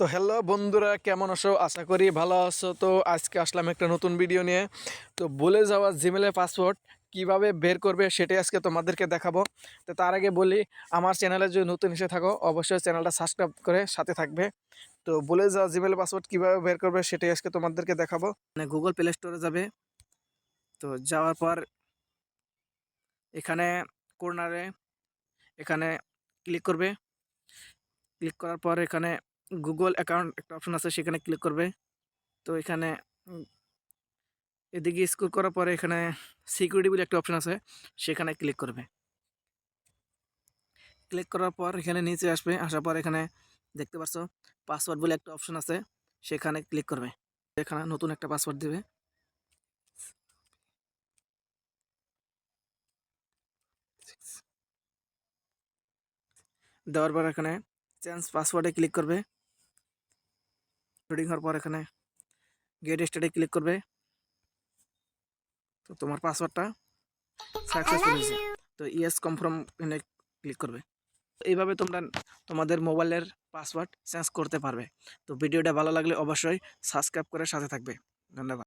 তো হ্যালো বন্ধুরা, কেমন আছো? আশা করি ভালো আছো। তো আজকে আসলাম একটা নতুন ভিডিও নিয়ে। তো বলে যাওয়া জিমেলের পাসওয়ার্ড কীভাবে বের করবে সেটাই আজকে তোমাদেরকে দেখাবো। তো তার আগে বলি, আমার চ্যানেলে যদি নতুন এসে থাকো, অবশ্যই চ্যানেলটা সাবস্ক্রাইব করে সাথে থাকবে। তো বলে যাওয়া জিমেলের পাসওয়ার্ড কীভাবে বের করবে সেটাই আজকে তোমাদেরকে দেখাবো। মানে গুগল প্লে স্টোরে যাবে। তো যাওয়ার পর এখানে কর্নারে এখানে ক্লিক করবে। ক্লিক করার পর এখানে গুগল অ্যাকাউন্ট একটা অপশন আছে, সেখানে ক্লিক করবে। তো এখানে এদিকে স্ক্রল করার পরে এখানে সিকিউরিটি বলে একটা অপশন আছে, সেখানে ক্লিক করবে। ক্লিক করার পর এখানে নিচে আসবে, আসার পর এখানে দেখতে পাচ্ছ পাসওয়ার্ড বলে একটা অপশন আছে, সেখানে ক্লিক করবে। এখানে নতুন একটা পাসওয়ার্ড দেবে। দেওয়ার পর এখানে চেঞ্জ পাসওয়ার্ডে ক্লিক করবে। লোডিং হওয়ার পর এখানে গেট স্টার্টে ক্লিক করবে। তো তোমার পাসওয়ার্ডটা সাকসেসফুল হয়েছে। তো ইয়েস কনফার্ম এখানে ক্লিক করবে। এইভাবে তোমরা তোমাদের মোবাইলের পাসওয়ার্ড চেঞ্জ করতে পারবে। তো ভিডিওটা ভালো লাগলে অবশ্যই সাবস্ক্রাইব করে সাথে থাকবে। ধন্যবাদ।